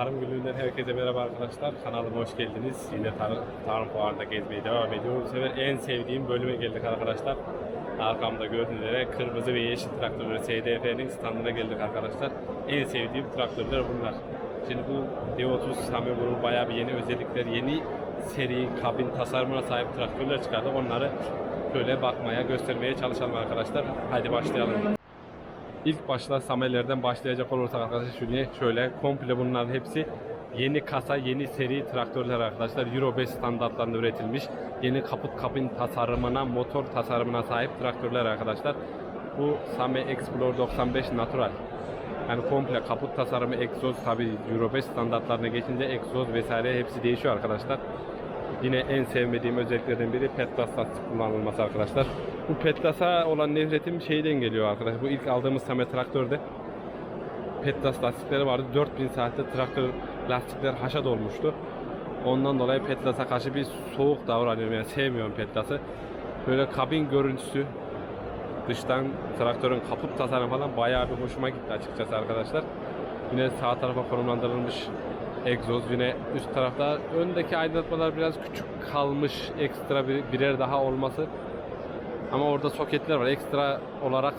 Tarım Günlüğü'nden herkese merhaba arkadaşlar. Kanalıma hoş geldiniz. Yine tar Tarım Fuarı'nda gezmeye devam ediyorum. Bu sefer en sevdiğim bölüme geldik arkadaşlar. Arkamda gördüğünüz üzere kırmızı ve yeşil traktörleri SDF'nin standına geldik arkadaşlar. En sevdiğim traktörler bunlar. Şimdi bu D30 Sami bunun bayağı bir yeni özellikler, yeni seri kabin tasarımına sahip traktörler çıkardı. Onları böyle bakmaya, göstermeye çalışalım arkadaşlar. Hadi başlayalım. İlk başta Sameller'den başlayacak olursak arkadaşlar şöyle, şöyle komple bunların hepsi yeni kasa, yeni seri traktörler arkadaşlar. Euro 5 standartlarında üretilmiş. Yeni kaput kabin tasarımına, motor tasarımına sahip traktörler arkadaşlar. Bu Same Explorer 95 Natural. Yani komple kaput tasarımı, egzoz tabi Euro 5 standartlarına geçince egzoz vesaire hepsi değişiyor arkadaşlar. Yine en sevmediğim özelliklerden biri lastik kullanılması arkadaşlar. Bu Petlas'a olan nefretim şeyden geliyor arkadaşlar. Bu ilk aldığımız Same traktörde Petlas lastikleri vardı. 4000 saatte traktör lastikler haşa dolmuştu. Ondan dolayı Petlas'a karşı bir soğuk davranıyorum yani sevmiyorum Petlas'ı. Böyle kabin görüntüsü dıştan traktörün kaput tasarımı falan bayağı bir hoşuma gitti açıkçası arkadaşlar. Yine sağ tarafa konumlandırılmış egzoz yine üst tarafta öndeki aydınlatmalar biraz küçük kalmış ekstra bir, birer daha olması ama orada soketler var ekstra olarak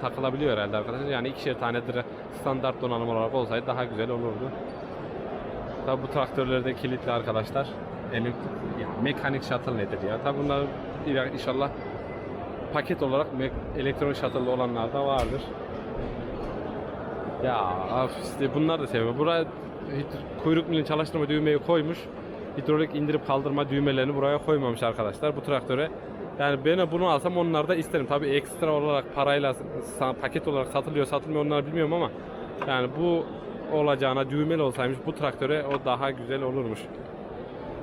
takılabiliyor herhalde arkadaşlar yani ikişer tanedir standart donanım olarak olsaydı daha güzel olurdu tabi bu traktörlerde kilitli arkadaşlar elim ya mekanik shuttle nedir ya tabi bunlar inşallah paket olarak elektronik shuttle olanlar da vardır ya işte bunlar da seviyorum. Buraya kuyruk milini çalıştırma düğmeyi koymuş. Hidrolik indirip kaldırma düğmelerini buraya koymamış arkadaşlar bu traktöre. Yani ben bunu alsam onlar da isterim. Tabi ekstra olarak parayla paket olarak satılıyor satılmıyor onları bilmiyorum ama yani bu olacağına düğmeli olsaymış bu traktöre o daha güzel olurmuş.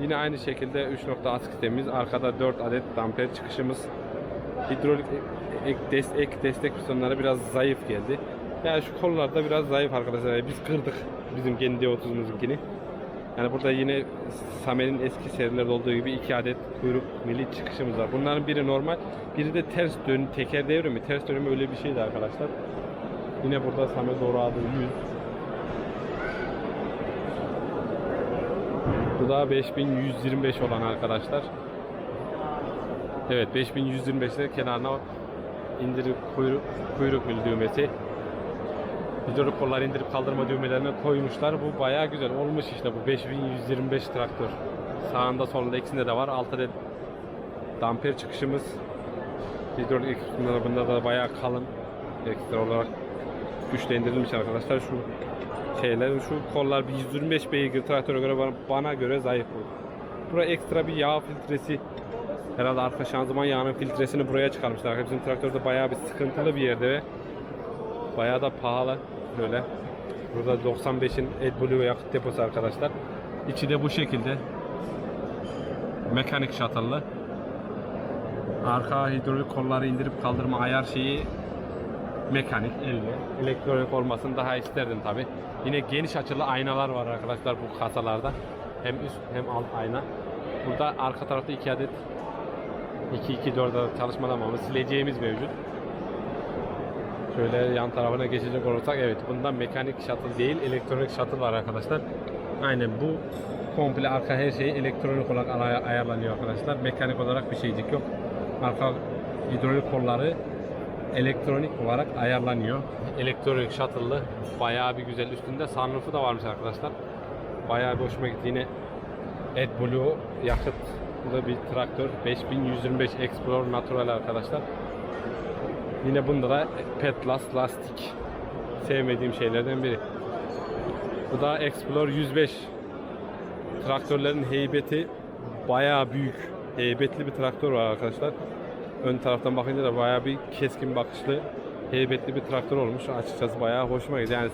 Yine aynı şekilde 3 nokta ask sistemimiz. Arkada 4 adet damper çıkışımız. Hidrolik ek, des, ek destek pistonları biraz zayıf geldi. Yani şu kollarda biraz zayıf arkadaşlar. Biz kırdık bizim kendi 30'umuzunkini. Yani burada yine Samel'in eski serilerde olduğu gibi iki adet kuyruk milli çıkışımız var. Bunların biri normal, biri de ters dön, teker devrimi, ters dönümü öyle bir şeydi arkadaşlar. Yine burada Samel doğru adı 100. Bu da 5125 olan arkadaşlar. Evet 5125'te kenarına indirip kuyruk, kuyruk mil düğmesi. Hidrolik kolları indirip kaldırma düğmelerine koymuşlar. Bu bayağı güzel olmuş işte bu 5125 traktör. Sağında solunda ikisinde de var. Altta da damper çıkışımız. Hidrolik bunda da bayağı kalın. Ekstra olarak güçlendirilmiş arkadaşlar. Şu şeyler şu kollar bir 125 beygir traktöre göre bana, göre zayıf bu. Bura ekstra bir yağ filtresi herhalde arka şanzıman yağının filtresini buraya çıkarmışlar. Bizim traktörde bayağı bir sıkıntılı bir yerde ve bayağı da pahalı böyle. Burada 95'in AdBlue yakıt deposu arkadaşlar. İçi de bu şekilde. Mekanik shuttle'lı. Arka hidrolik kolları indirip kaldırma ayar şeyi mekanik elle. Elektronik olmasını daha isterdim tabi. Yine geniş açılı aynalar var arkadaşlar bu kasalarda. Hem üst hem alt ayna. Burada arka tarafta iki adet 2-2-4 adet çalışmalamamız sileceğimiz mevcut. Şöyle yan tarafına geçecek olursak evet bundan mekanik shuttle değil elektronik shuttle var arkadaşlar. Aynen bu komple arka her şey elektronik olarak ay- ayarlanıyor arkadaşlar. Mekanik olarak bir şeycik yok. Arka hidrolik kolları elektronik olarak ayarlanıyor. Elektronik shuttle'lı bayağı bir güzel. Üstünde sunroof'u da varmış arkadaşlar. Bayağı bir hoşuma gitti. Yine AdBlue yakıt bu da bir traktör 5125 Explorer Natural arkadaşlar. Yine bunda da Petlas lastik sevmediğim şeylerden biri. Bu da Explorer 105. Traktörlerin heybeti bayağı büyük. Heybetli bir traktör var arkadaşlar. Ön taraftan bakınca da bayağı bir keskin bakışlı, heybetli bir traktör olmuş. Açıkçası bayağı hoşuma gitti. Yani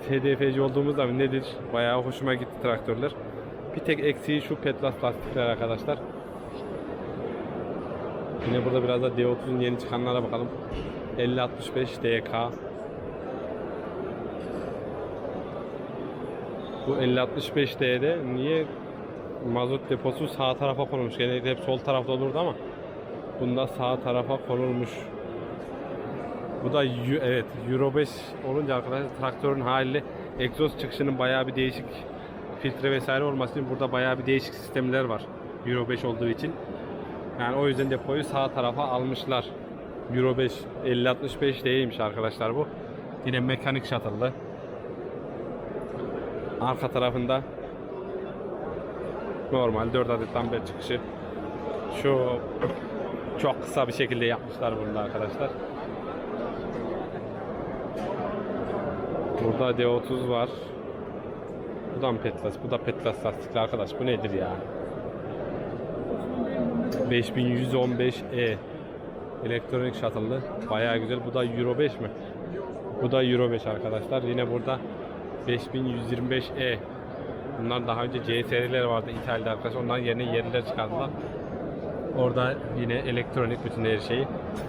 SDF'ci olduğumuz zaman nedir? Bayağı hoşuma gitti traktörler. Bir tek eksiği şu Petlas lastikler arkadaşlar. Yine burada biraz da D30'un yeni çıkanlara bakalım. 5065 DK. Bu 5065D'de niye mazot deposu sağ tarafa konulmuş? Genellikle hep sol tarafta olurdu ama bunda sağ tarafa konulmuş. Bu da evet Euro 5 olunca arkadaşlar traktörün haliyle egzoz çıkışının bayağı bir değişik filtre vesaire olması için burada bayağı bir değişik sistemler var. Euro 5 olduğu için. Yani o yüzden depoyu sağ tarafa almışlar. Euro 5 5065 değilmiş arkadaşlar bu. Yine mekanik shuttle'lı. Arka tarafında normal 4 adet damper çıkışı. Şu çok kısa bir şekilde yapmışlar bunu da arkadaşlar. Burada D30 var. Bu da mı Petlas? Bu da Petlas lastikli arkadaş. Bu nedir ya? 5115E elektronik shuttle'lı. Bayağı güzel. Bu da Euro 5 mi? Bu da Euro 5 arkadaşlar. Yine burada 5125E. Bunlar daha önce C serileri vardı İtalya'da arkadaşlar. Onların yerine yerliler çıkardılar. Orada yine elektronik bütün her şeyi.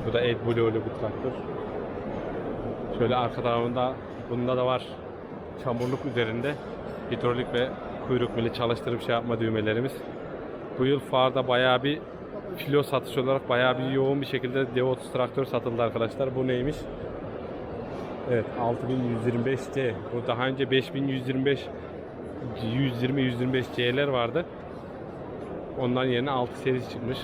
Bu da AdBlue'lu bir traktör. Şöyle arka tarafında bunda da var. Çamurluk üzerinde hidrolik ve kuyruk mili çalıştırıp şey yapma düğmelerimiz. Bu yıl fuarda bayağı bir filo satış olarak bayağı bir yoğun bir şekilde D30 traktör satıldı arkadaşlar. Bu neymiş? Evet 6125C. Bu daha önce 5125 120 125 C'ler vardı. Onların yerine 6 serisi çıkmış.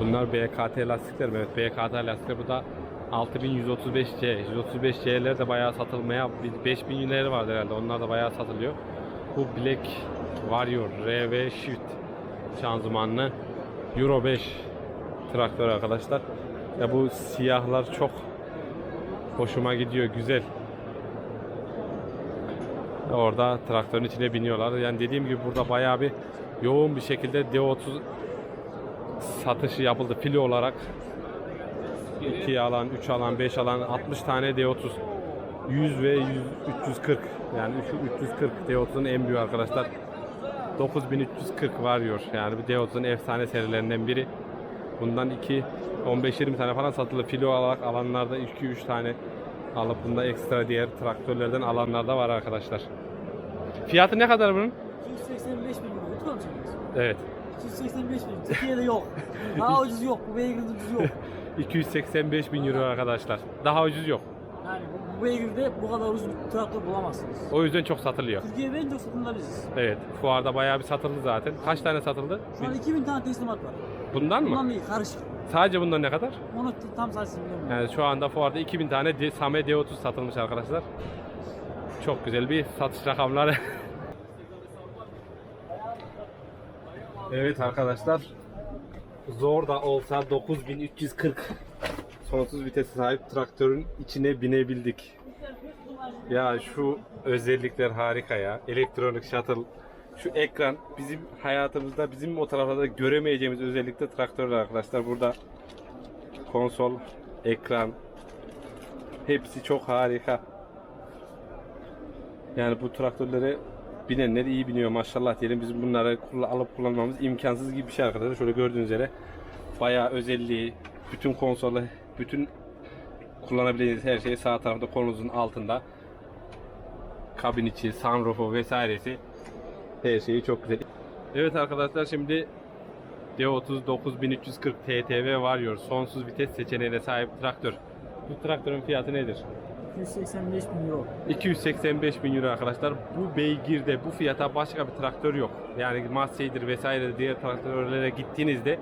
Bunlar BKT lastikler? Evet BKT lastikler. Bu da 6135C. 135C'ler de bayağı satılmaya 5000'leri vardı herhalde. Onlar da bayağı satılıyor. Bu Black Warrior RV Shift şanzımanlı Euro 5 traktör arkadaşlar. Ya bu siyahlar çok hoşuma gidiyor. Güzel. Orada traktörün içine biniyorlar. Yani dediğim gibi burada bayağı bir yoğun bir şekilde D30 satışı yapıldı filo olarak. 2 alan, 3 alan, 5 alan 60 tane D30 100 ve 100, 340 yani 340 D30'un en büyüğü arkadaşlar 9340 varıyor yani bir D30'un efsane serilerinden biri bundan 2 15-20 tane falan satıldı filo olarak alanlarda 2-3 tane alıp bunda ekstra diğer traktörlerden alanlar da var arkadaşlar fiyatı ne kadar bunun? 285 bin euro. Tutar mısınız? Evet 285 bin. Türkiye'de yok. Daha ucuz yok. Bu beygirde ucuz yok. 285 bin euro arkadaşlar daha ucuz yok Yani bu, bu beygirde bu kadar ucuz bir traktör bulamazsınız. o yüzden çok satılıyor Türkiye'de en çok satılan biziz. Evet fuarda bayağı bir satıldı zaten kaç tane satıldı? Şu an 2000 tane teslimat var. Bundan mı? Bundan değil karışık. Sadece bundan ne kadar? Onu t- tam sayısını bilmiyorum. Yani şu anda fuarda 2000 tane D- Same D30 satılmış arkadaşlar. Çok güzel bir satış rakamları. evet arkadaşlar. Zor da olsa 9340 sonsuz vitese sahip traktörün içine binebildik. Ya şu özellikler harika ya. Elektronik shuttle. Şu ekran bizim hayatımızda bizim o taraflarda göremeyeceğimiz özellikle traktörler arkadaşlar. Burada konsol, ekran hepsi çok harika. Yani bu traktörlere binenler iyi biniyor maşallah diyelim. Bizim bunları alıp kullanmamız imkansız gibi bir şey arkadaşlar. Şöyle gördüğünüz üzere bayağı özelliği, bütün konsolu, bütün kullanabileceğiniz her şey sağ tarafta kolunuzun altında. Kabin içi, sunroofu vesairesi her şeyi çok güzel. Evet arkadaşlar şimdi D30 9340 TTV varıyor. Sonsuz vites seçeneğine sahip traktör. Bu traktörün fiyatı nedir? 285 bin euro. 285 bin euro arkadaşlar. Bu beygirde bu fiyata başka bir traktör yok. Yani Massey'dir vesaire diğer traktörlere gittiğinizde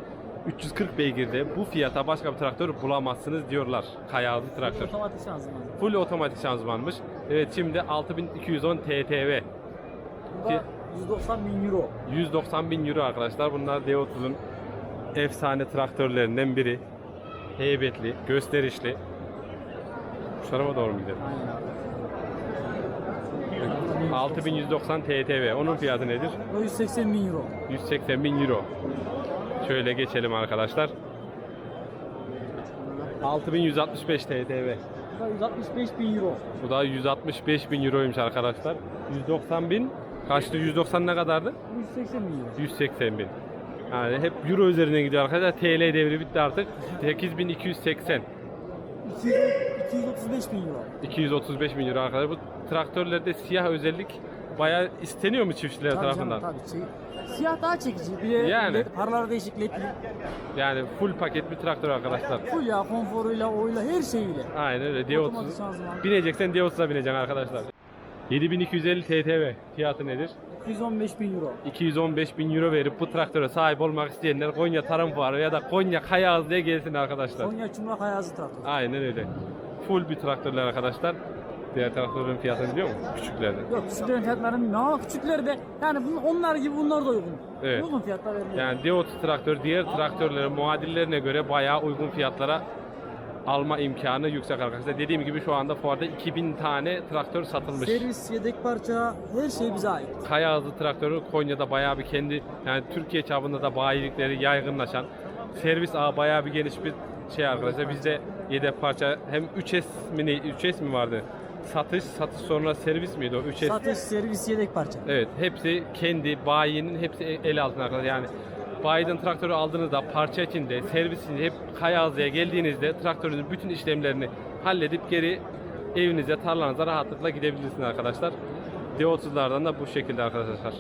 340 beygirde bu fiyata başka bir traktör bulamazsınız diyorlar. Kayalı traktör. Otomatik şanzıman. Full otomatik şanzımanmış. Evet şimdi 6210 TTV. Bu da 190 bin euro. 190 bin euro arkadaşlar. Bunlar D30'un efsane traktörlerinden biri. Heybetli, gösterişli. Şu tarafa doğru mu gidelim? Aynen. 6190 TTV. Onun fiyatı nedir? O 180 bin euro. 180 bin euro. Şöyle geçelim arkadaşlar. 6165 TTV. Bu da 165 bin euro. Bu da 165 bin euroymuş arkadaşlar. 190 bin. Kaçtı? 190 ne kadardı? Bu 180 bin euro. 180 bin. Yani hep euro üzerine gidiyor arkadaşlar. TL devri bitti artık. 8280. 200 235 bin euro. 235 bin euro arkadaşlar. Bu traktörlerde siyah özellik bayağı isteniyor mu çiftçiler Tabii tarafından? canım tabii. Şey, siyah daha çekici. Bir de Yani. led, paraları değişik ledli. Yani full paket bir traktör arkadaşlar. Full ya konforuyla, oyla, her şeyiyle. Aynen öyle. Otomatik D30. şanzıman. Bineceksen D30'a bineceksin arkadaşlar. 7250 TTV fiyatı nedir? 215 bin euro. 215 bin euro verip bu traktöre sahip olmak isteyenler Konya Tarım Fuarı ya da Konya Kayağız diye gelsin arkadaşlar. Konya Çumrak Ayazı traktör. Aynen öyle. Full bir traktörler arkadaşlar. Diğer traktörlerin fiyatını biliyor musun? Küçüklerden. Yok küçüklerin fiyatları bilmiyorum ama küçükleri de yani bunun, onlar gibi bunlar da uygun. Evet. Uygun fiyatlar veriliyor. Yani D30 traktör diğer traktörlerin muadillerine göre bayağı uygun fiyatlara alma imkanı yüksek arkadaşlar. Dediğim gibi şu anda fuarda 2000 tane traktör satılmış. Servis, yedek parça, her şey bize ait. Kaya hızlı traktörü Konya'da bayağı bir kendi yani Türkiye çapında da bayilikleri yaygınlaşan servis ağı bayağı bir geniş bir şey arkadaşlar. Bizde yedek parça hem 3S mi ne 3S mi vardı? Satış, satış sonra servis miydi o 3S? Satış, servis, yedek parça. Evet, hepsi kendi bayinin hepsi el altına arkadaşlar. Yani bayiden traktörü aldığınızda parça içinde, servis içinde hep Kayazlı'ya geldiğinizde traktörünüzün bütün işlemlerini halledip geri evinize, tarlanıza rahatlıkla gidebilirsiniz arkadaşlar. D30'lardan da bu şekilde arkadaşlar.